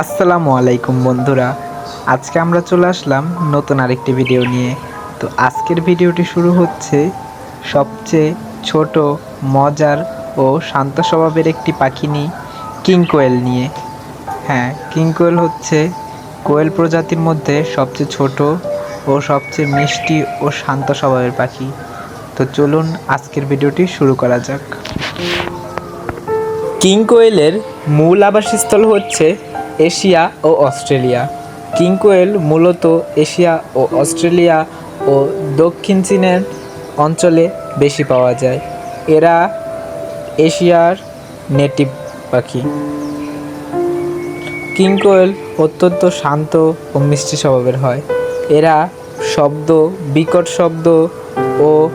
আসসালামু আলাইকুম বন্ধুরা। আজকে আমরা চলে আসলাম নতুন আরেকটি ভিডিও নিয়ে। তো আজকের ভিডিওটি শুরু হচ্ছে সবচেয়ে ছোট, মজার ও শান্ত স্বভাবের একটি পাখি নিয়ে কিং কোয়েল নিয়ে। হ্যাঁ কিং কোয়েল হচ্ছে কোয়েল প্রজাতির মধ্যে সবচেয়ে ছোট ও সবচেয়ে মিষ্টি ও শান্ত স্বভাবের পাখি। তো চলুন আজকের ভিডিওটি শুরু করা যাক। কিং কোয়েলের মূল আবাসস্থল হচ্ছে এশিয়া ও অস্ট্রেলিয়া। কিং কোয়েল মূলত এশিয়া ও অস্ট্রেলিয়া ও দক্ষিণ চীনের অঞ্চলে বেশি পাওয়া যায়। এরা এশিয়ার নেটিভ পাখি। কিং কোয়েল অত্যন্ত শান্ত ও মিষ্টি স্বভাবের হয়। এরা শব্দ, বিকট শব্দ ও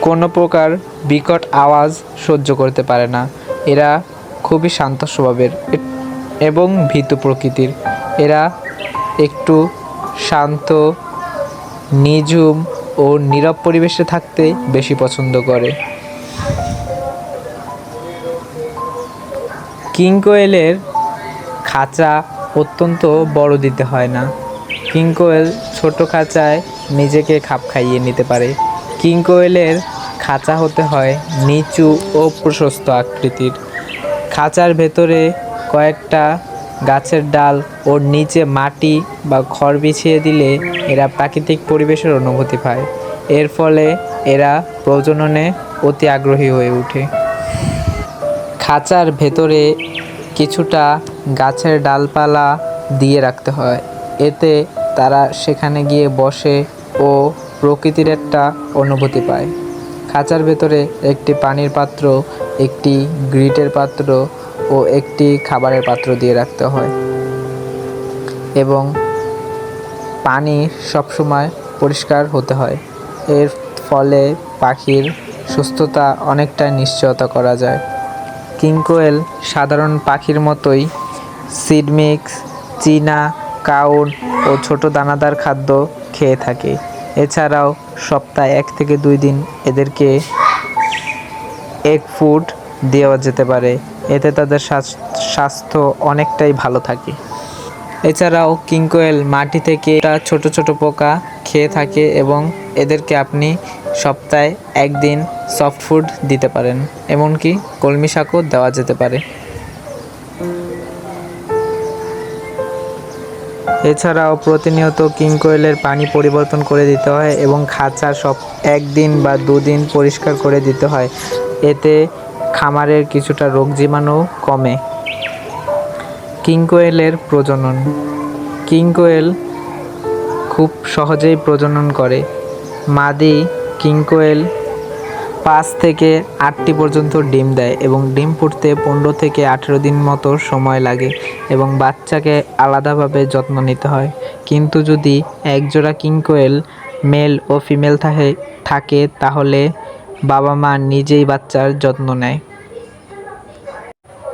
কোনো প্রকার বিকট আওয়াজ সহ্য করতে পারে না। এরা খুবই শান্ত স্বভাবের এবং ভীতু প্রকৃতির। এরা একটু শান্ত, নিঝুম ও নীরব পরিবেশে থাকতে বেশি পছন্দ করে। কিং কোয়েলের খাঁচা অত্যন্ত বড় দিতে হয় না। কিং কোয়েল ছোট খাঁচায় নিজেকে খাপ খাইয়ে নিতে পারে। কিং কোয়েলের খাঁচা হতে হয় নিচু ও প্রশস্ত আকৃতির। খাঁচার ভেতরে কয়েকটা গাছের ডাল ওর নিচে মাটি বা খড় বিছিয়ে দিলে এরা প্রাকৃতিক পরিবেশের অনুভূতি পায়। এর ফলে এরা প্রজননে অতি আগ্রহী হয়ে ওঠে। খাঁচার ভেতরে কিছুটা গাছের ডালপালা দিয়ে রাখতে হয়। এতে তারা সেখানে গিয়ে বসে ও প্রকৃতির একটা অনুভূতি পায়। খাঁচার ভেতরে একটি পানির পাত্র, একটি গ্রিটের পাত্র ও একটি খাবারের পাত্র দিয়ে রাখতে হয়। এবং পানি সবসময় পরিষ্কার হতে হয়। এর ফলে পাখির সুস্থতা অনেকটা নিশ্চয়তা করা যায়। কিং কোয়েল সাধারণ পাখির মতোই সিডমিক্স, চীনা, কাউন ও ছোট দানাদার খাদ্য খেয়ে থাকে। এছাড়াও সপ্তাহে এক থেকে দুই দিন এদেরকে এক ফুড দেওয়া যেতে পারে। এতে তাদের স্বাস্থ্য অনেকটাই ভালো থাকে। এছাড়াও কিং কোয়েল মাটি থেকে ছোট ছোট পোকা খেয়ে থাকে এবং এদেরকে আপনি সপ্তাহে একদিন সফট ফুড দিতে পারেন। এমনকি কলমি শাকও দেওয়া যেতে পারে। এছাড়াও প্রতিনিয়ত কিং কোয়েলের পানি পরিবর্তন করে দিতে হয় এবং খাঁচা সব একদিন বা দুদিন পরিষ্কার করে দিতে হয়। এতে খামারের কিছুটা রোগ জীবাণু কমে। কিং কোয়েলের প্রজনন। কিং কোয়েল খুব সহজেই প্রজনন করে। মাদি কিং কোয়েল পাঁচ থেকে আটটি পর্যন্ত ডিম দেয় এবং ডিম ফুটতে পনেরো থেকে আঠেরো দিন মতো সময় লাগে এবং বাচ্চাকে আলাদাভাবে যত্ন নিতে হয়। কিন্তু যদি একজোড়া কিং কোয়েল মেল ও ফিমেল থাকে থাকে, তাহলে বাবা মা নিজেই বাচ্চার যত্ন নেয়।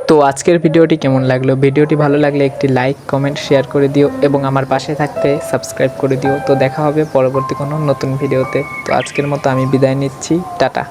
তো আজকের ভিডিওটি কেমন লাগল? ভিডিওটি ভালো লাগলে একটি লাইক, কমেন্ট, শেয়ার করে দিও এবং আমার পাশে থাকতে সাবস্ক্রাইব করে দিও। তো দেখা হবে পরবর্তী কোনো নতুন ভিডিওতে। তো আজকের মতো আমি বিদায় নিচ্ছি। টাটা।